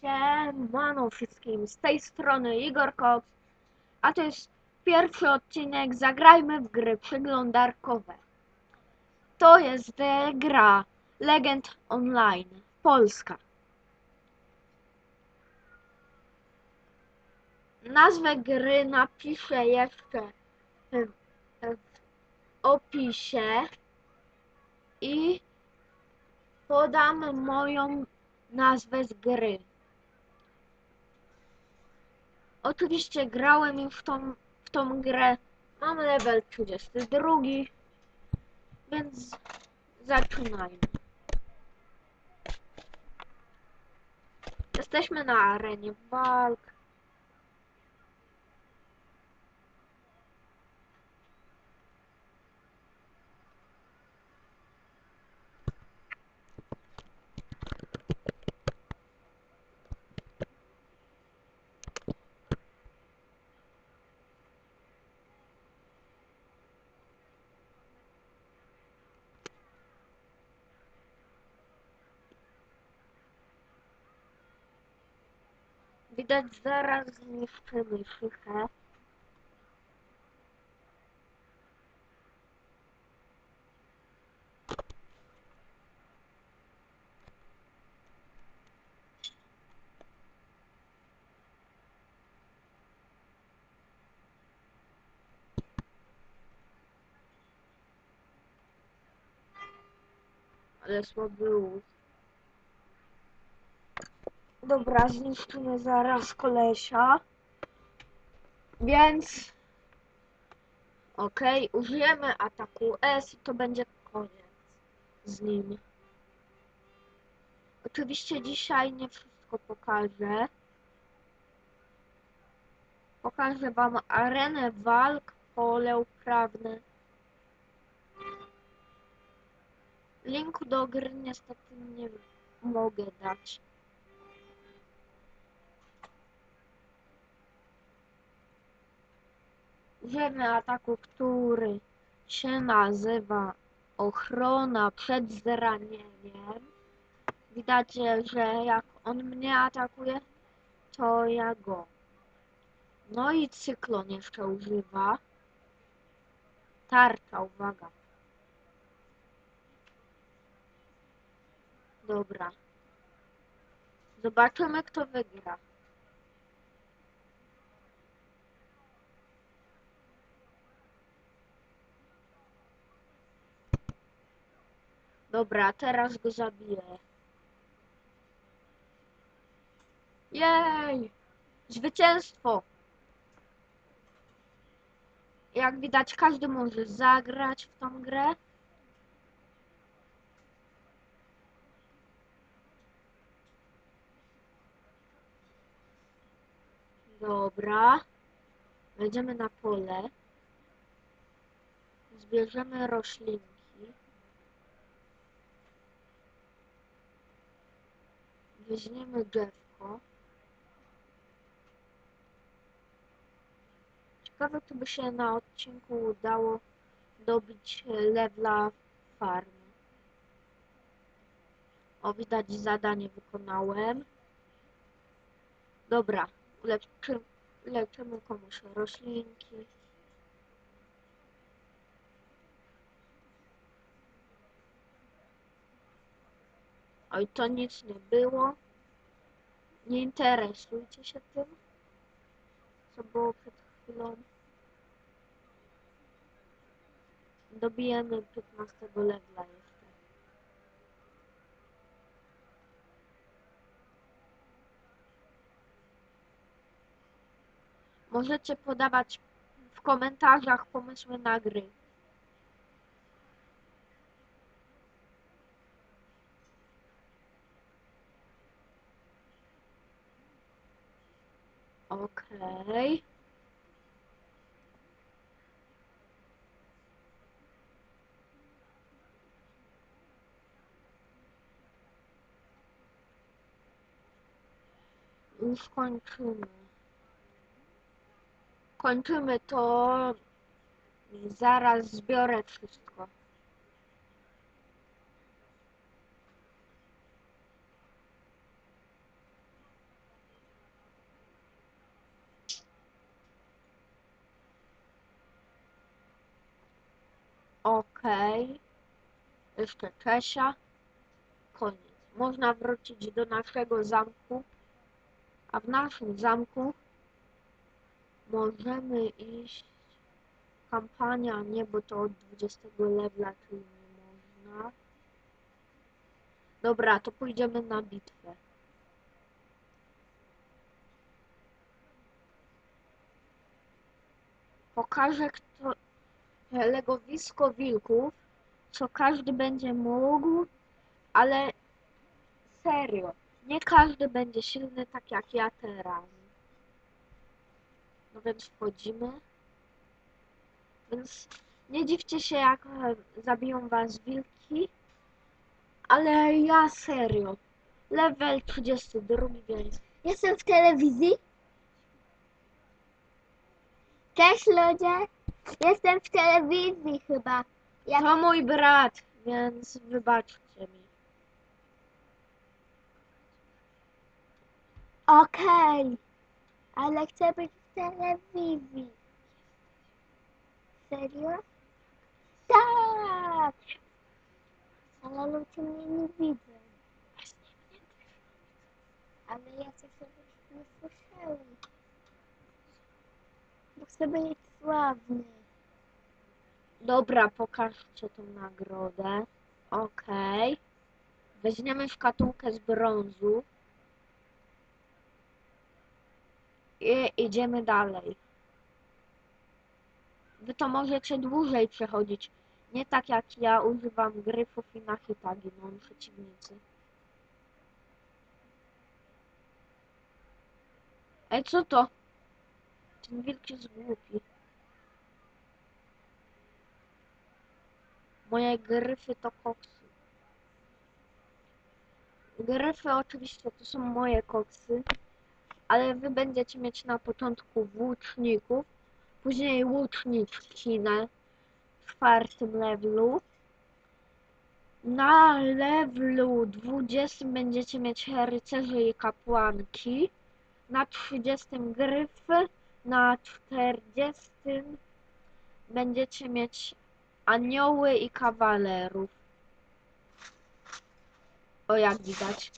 Siemano wszystkim, z tej strony Igor Cox, a to jest pierwszy odcinek Zagrajmy w gry przeglądarkowe. To jest gra Legend Online, Polska. Nazwę gry napiszę jeszcze w opisie i podam moją nazwę z gry. Oczywiście grałem już w tą, w tą grę. Mam level 32, więc zaczynajmy. Jesteśmy na arenie walk. Widać zaraz zniszczymy szychę. Ale słaby lód. Dobra, zniszczymy zaraz kolesia. Więc... Okej, użyjemy ataku S i to będzie koniec z nim. Oczywiście dzisiaj nie wszystko pokażę. Pokażę wam arenę walk, pole uprawne. Linku do gry niestety nie mogę dać. Użyjemy ataku, który się nazywa ochrona przed zranieniem. Widać, że jak on mnie atakuje, to ja go. No i cyklon jeszcze używa. Tarcza, uwaga. Dobra. Zobaczymy, kto wygra. Dobra, teraz go zabiję. Jej! Zwycięstwo! Jak widać, każdy może zagrać w tą grę. Dobra. Wejdziemy na pole. Zbierzemy roślinki. Weźmiemy drzewko. Ciekawe, czy by się na odcinku udało dobić levela farmy. O, widać zadanie wykonałem. Dobra, ulepszy, leczymy komuś roślinki. Oj, to nic nie było. Nie interesujcie się tym, co było przed chwilą. Dobijemy 15 levela jeszcze. Możecie podawać w komentarzach pomysły na gry. Okej. Już kończymy. Kończymy to. Zaraz zbiorę wszystko. Okej. Jeszcze Czesia. Koniec. Można wrócić do naszego zamku. A w naszym zamku możemy iść. Kampania, nie, bo to od 20 levela, czyli nie można. Dobra, to pójdziemy na bitwę. Pokażę, legowisko wilków, co każdy będzie mógł, ale serio, nie każdy będzie silny tak jak ja teraz. No więc wchodzimy. Więc nie dziwcie się, jak zabiją was wilki, ale ja serio. Level 32, więc Jestem w telewizji. Cześć ludzie. Jestem w telewizji chyba. Jak... to mój brat, więc wybaczcie mi. Okej. Ale chcę być w telewizji. Serio? Tak. Ale ludzie mnie nie widzą. Ale ja chcę, żebyście mnie słyszeli. Bo chcę być sławny. Dobra, pokażcie tą nagrodę. Okej. Weźmiemy szkatułkę z brązu. I idziemy dalej. Wy to możecie dłużej przechodzić. Nie tak jak ja używam gryfów i na hita giną przeciwnicy. Ej, co to? Ten wilk jest głupi. Moje gryfy to koksy. Gryfy oczywiście to są moje koksy, ale wy będziecie mieć na początku włóczników, później łuczniczkinę w czwartym levelu. Na levelu 20 będziecie mieć rycerzy i kapłanki, na 30 gryfy, na 40 będziecie mieć anioły i kawalerów. O, jak widać.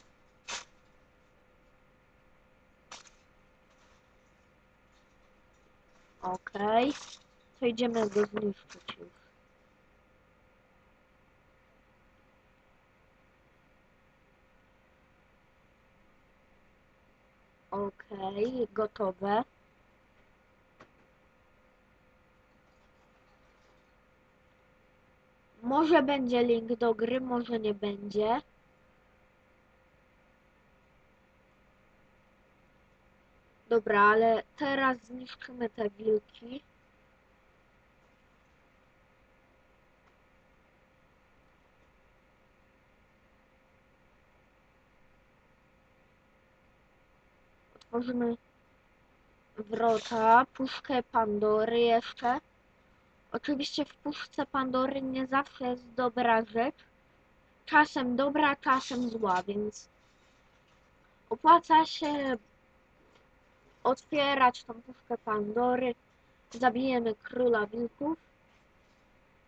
Okej. To idziemy go zniszczyć już. Okej, gotowe. Może będzie link do gry, może nie będzie. Dobra, ale teraz zniszczymy te wilki. Otworzymy wrota, puszkę Pandory jeszcze. Oczywiście w puszce Pandory nie zawsze jest dobra rzecz. Czasem dobra, czasem zła, więc opłaca się otwierać tą puszkę Pandory. Zabijemy króla wilków.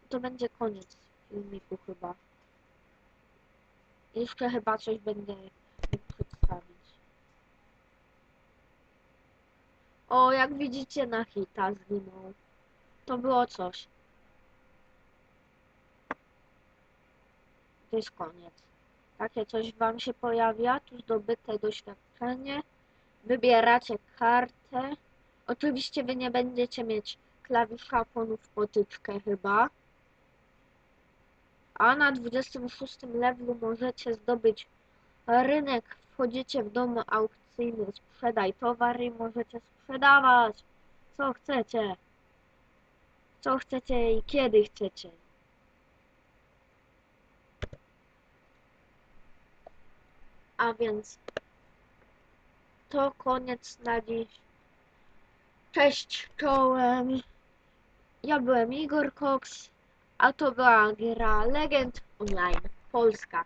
To będzie koniec filmiku chyba. Jeszcze chyba coś będę przedstawić. O, jak widzicie na hita zginął. To było coś. To jest koniec. Takie coś wam się pojawia, tu zdobyte doświadczenie. Wybieracie kartę. Oczywiście wy nie będziecie mieć klawisza fonów potyczkę chyba. A na 26 levelu możecie zdobyć rynek. Wchodzicie w dom aukcyjny, sprzedaj towary i możecie sprzedawać co chcecie. Co chcecie i kiedy chcecie. A więc to koniec na dziś. Cześć czołem. Ja byłem Igor Cox, a to była gra Legend Online Polska.